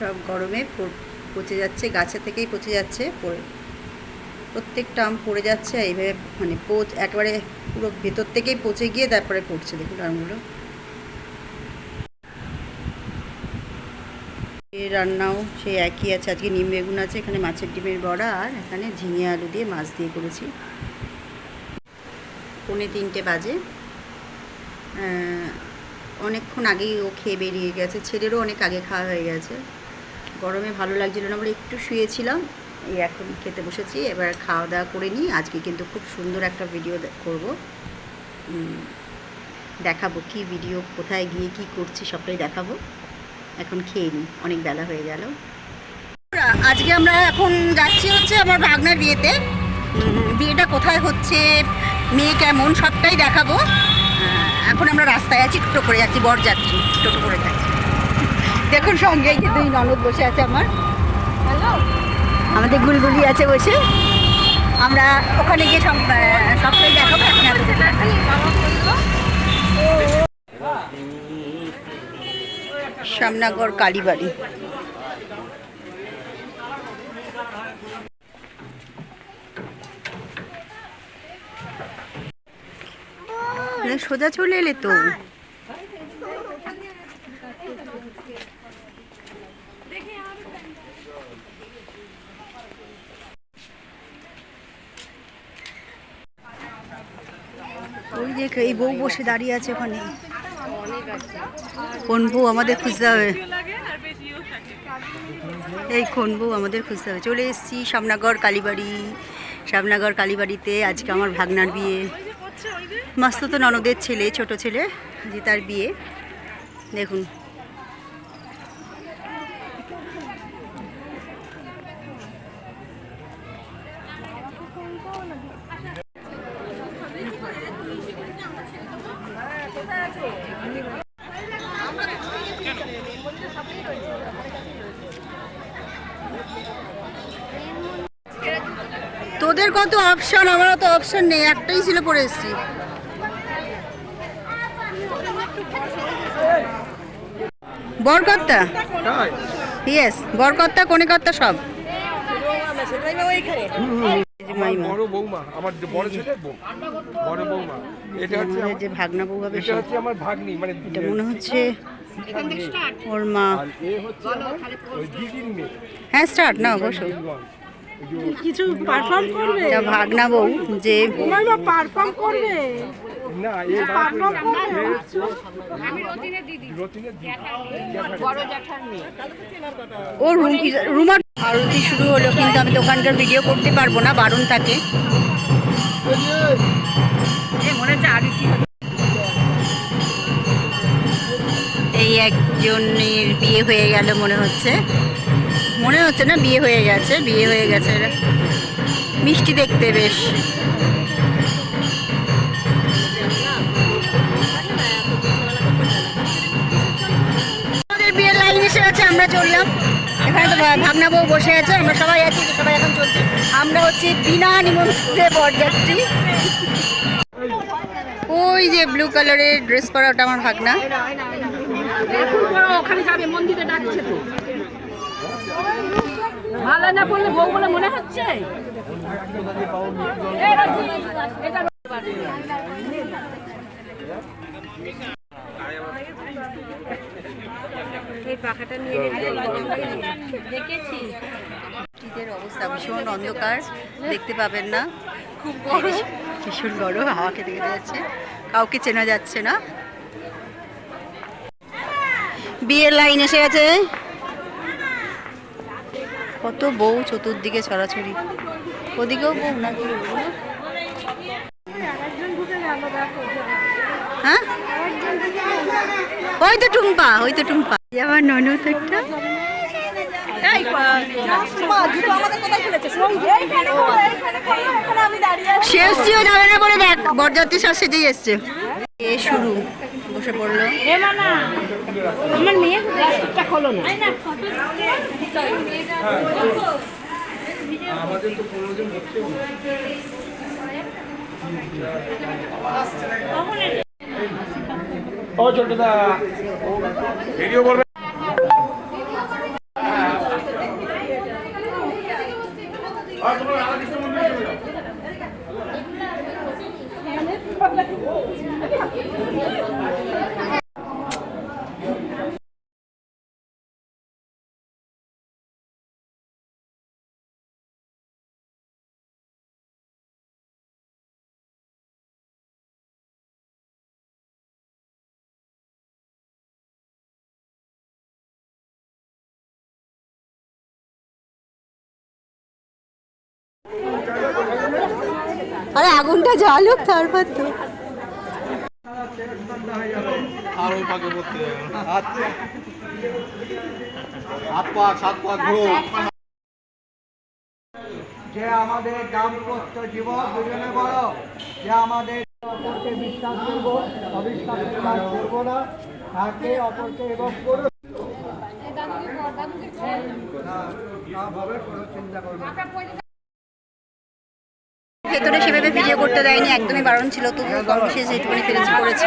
সব গরমে পচে যাচ্ছে, গাছে থেকেই পচে যাচ্ছে, পড়ে। প্রত্যেকটা আম পড়ে যাচ্ছে এইভাবে মানে পোচ একেবারে পুরো ভেতর থেকেই পচে গিয়ে তারপরে পড়ছে, দেখুন আমগুলো রান্নাও সেই একই আছে, আজকে নিম বেগুন আছে, এখানে মাছের ডিমের বড়া আর এখানে ঝিঙে আলু দিয়ে মাছ দিয়ে করেছি। পৌনে তিনটে বাজে। অনেকক্ষণ আগেই ও খেয়ে বেরিয়ে গেছে, ছেলেরও অনেক আগে খাওয়া হয়ে গেছে। গরমে ভালো লাগছিল না বলে একটু শুয়েছিলাম। এই এখন খেতে বসেছি, এবার খাওয়া দাওয়া করে নিই। আজকে কিন্তু খুব সুন্দর একটা ভিডিও করব। দেখাবো কি ভিডিও কোথায় গিয়ে কি করছি, সবটাই দেখাবো। এখন খেয়ে নিই, অনেক বেলা হয়ে গেল। আজকে আমরা এখন যাচ্ছি হচ্ছে আমার ভাগনার বিয়েতে। বিয়েটা কোথায় হচ্ছে, মেয়ে কেমন, সবটাই দেখাবো। এখন আমরা রাস্তায় আছি, টোটো করে যাচ্ছি, বরযাত্রী, টোটো করে যাচ্ছি। দেখুন সঙ্গে যে দুই ননদ বসে আছে আমার। হ্যালো আমাদের গুলগুলি আছে বসে। আমরা ওখানে গিয়ে সব আহ, সবটাই দেখাবো। শ্যামনগর কালীবাড়ি। সোজা চলে এলে তো। যে এই বউ বসে দাঁড়িয়ে আছে ওখানে। কোন বউ আমাদের খুঁজতে হবে? এই কোন বউ আমাদের খুঁজতে হবে? চলে এসেছি সামনাগড় কালীবাড়ি। সামনাগড় কালীবাড়িতে আজকে আমার ভাগনার বিয়ে। মাস্ত তো ননদের ছেলে, ছোট ছেলে, যে তার বিয়ে। দেখুন। তোদের কত অপশন আমার তো অপশন নেই। একটাই ছিল পড়ে এসেছি। বরকর্তা? ইয়েস বরকর্তা কনেকর্তা সব। বড় বৌমা আমার বড় ছেলের বউ বড় বৌমা। এটা হচ্ছে যে ভাগনা বউ হবে এটা হচ্ছে আমার ভাগ্নি মানে এটা মনে হচ্ছে ওর মা। হ্যাঁ স্টার্ট না বসো। কিছু পারফর্ম করবে? ভাগনা বউ যে পারফর্ম করবে? না এ পারফর্ম করবে? রতিনের দিদি। ও রুম রুমার আরতি শুরু হলো কিন্তু আমি দোকানকার ভিডিও করতে পারব না বারণ থাকে মনে হচ্ছে আগে একজনের বিয়ে হয়ে গেল মনে হচ্ছে। মনে হচ্ছে না বিয়ে হয়ে গেছে, বিয়ে হয়ে গেছে। মিষ্টি দেখতে বেশ। আমাদের বিয়ের লাইন এসে গেছে, আমরা চললাম। এখানে তো ভা- ভাগনা বউ বসে আছে, আমরা সবাই আছি, সবাই এখন চলছে। আমরা হচ্ছে বিনা নিমন্ত্রণে বরযাত্রী। ওই যে ব্লু কালারের ড্রেস পরা ওটা আমার ভাগনা। এখন ওখানে যাবে মন্দিরে ডাকছে তো। না পড়লে বউ বলে মনে হচ্ছে? এই পাখাটা নিয়ে দেখেছি। অবস্থা ভীষণ অন্ধকার দেখতে পাবেন না। খুব গরম। ভীষণ গরম হাওয়া খেতে খেতে যাচ্ছে। কাউকে চেনা যাচ্ছে না। বিয়ের লাইন এসে গেছে। কত বউ চতুর্দিকে ছড়াছড়ি। ওদিকেও বউ নাকি? হ্যাঁ? ওই তো টুম্পা ওই তো টুম্পা। আমার ননদ একটা। সে এসছিও যাবে না বলে দেখ বরযাত্রী সব সেজেই এসছে। এ শুরু। বসে পড়ল। আমার মেয়ে প্লাস্টিকটা খোলো না। আমাদের তো পনেরো জন ও ছোটদা ভিডিও করবে। আরে আগুনটা জ্বালুক তারপর তো। আর ওই পাকে পড়তে হাত পা সাত পা ঘুরো যে আমাদের দাম্পত্য জীবন দুজনে বড় যে আমাদের অপরকে বিশ্বাস করব অবিশ্বাসের কাজ করব না তাকে অপরকে এবং করো ভাবে কোনো চিন্তা করব সেভাবে ভিডিও করতে দেয়নি একদমই বারণ ছিল তবু কম বেশি যেটুকুনি পেরেছি করেছি।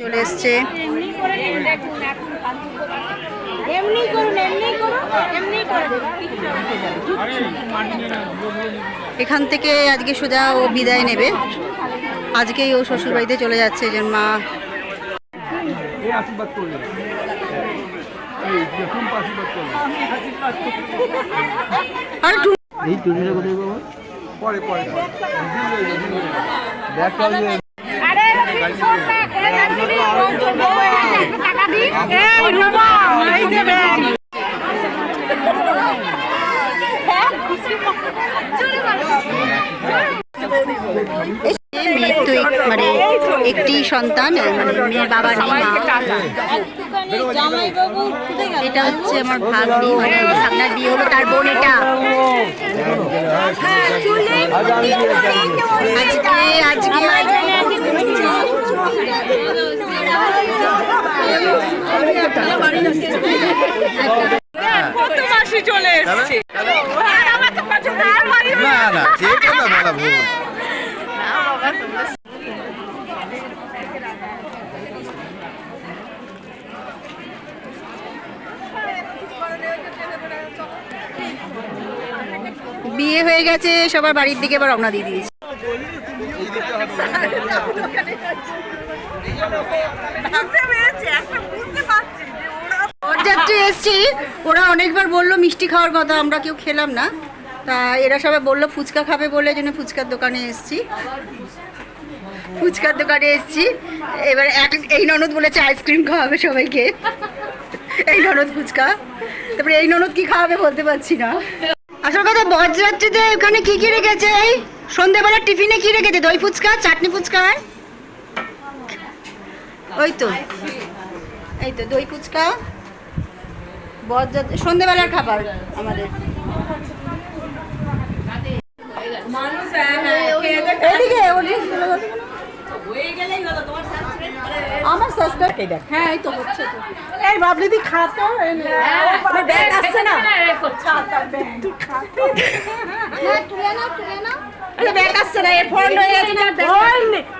চলে এসছে। এখান থেকে আজকে সোজা ও বিদায় নেবে। আজকেই ও শ্বশুর বাড়িতে চলে যাচ্ছে জন্য মা এই আশীর্বাদ করলে এই দেখুন আশীর্বাদ করলে আর এই টুনিটা কোথায় বাবা? পরে পরে। পরে দেখা আরে শোন না করে দিবি টাকা দি এই রুমা এই যে ব্যাগ। এসছে, মেয়ের তো এক- মানে একটি সন্তান মানে বাবা নেই মা। এটা হচ্ছে আমার ভাগ্নি মানে সামনের বিয়ে হলো তার বোন এটা। আজকে আজকে চলে এসেছে না না বলা ভুল। বিয়ে হয়ে গেছে সবার বাড়ির দিকে এবার রওনা দিয়ে দিয়েছে। বরযাত্রী এসছি। ওরা অনেকবার বলল মিষ্টি খাওয়ার কথা আমরা কেউ খেলাম না। তা এরা সবাই বলল ফুচকা খাবে বলে জন্য ফুচকার দোকানে এসছি। ফুচকার দোকানে এসছি। এবার এক এই ননদ বলেছে আইসক্রিম খাওয়াবে সবাইকে। এই ননদ ফুচকা। তারপরে এই ননদ কি খাওয়াবে বলতে পারছি না। আসল কথা বরযাত্রীতে ওখানে কি কি রেখেছে এই? সন্ধেবেলা টিফিনে কি রেখেছে? দই ফুচকা চাটনি ফুচকা ওই তো। এই তো দই ফুচকা বরযাত্রী সন্ধেবেলার খাবার আমাদের। এদিকে ওদিকে। আমার সাবস্ক্রাইব দেখ। হ্যাঁ এই তো হচ্ছে তো। এই বাবলি দি খা তো। আমার ব্যাগ আসছে না। আরে ব্যাগ আসছে না এই ফোন হয়ে গেছে না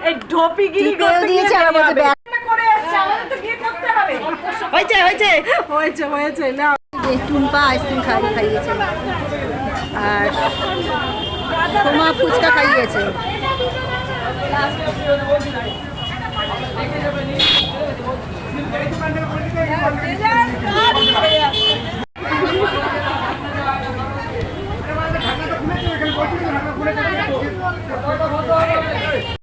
এই ঢোপিগিরি কি পেয়েও দিয়েছে আর ব্যাগ করে এসছে আমাদের তো গিয়ে করতে হবে। হয়েছে হয়েছে হয়েছে হয়েছে না যে টুম্পা আইসক্রিম খাই খাইয়েছে। আর সোমা ফুচকা খাইয়েছে।